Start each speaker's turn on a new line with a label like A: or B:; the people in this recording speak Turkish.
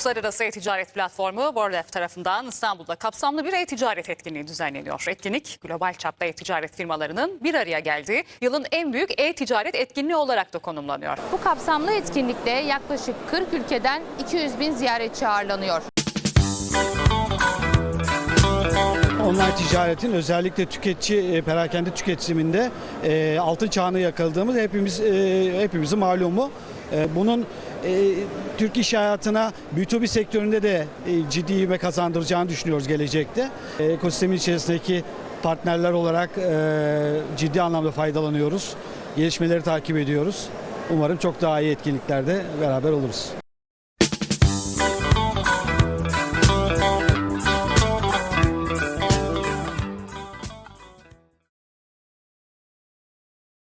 A: Uluslararası E-Ticaret Platformu WorldF tarafından İstanbul'da kapsamlı bir e-ticaret etkinliği düzenleniyor. Etkinlik global çapta e-ticaret firmalarının bir araya geldiği yılın en büyük e-ticaret etkinliği olarak da konumlanıyor.
B: Bu kapsamlı etkinlikte yaklaşık 40 ülkeden 200 bin ziyaretçi ağırlanıyor.
C: Online ticaretin özellikle tüketici e, perakende tüketiminde e, altın çağını yakaladığımız hepimiz e, hepimizin malumu. Bunun e, Türk iş hayatına B2B sektöründe de e, ciddi ivme kazandıracağını düşünüyoruz gelecekte. E, ekosistemin içerisindeki partnerler olarak e, ciddi anlamda faydalanıyoruz. Gelişmeleri takip ediyoruz. Umarım çok daha iyi etkinliklerde beraber oluruz.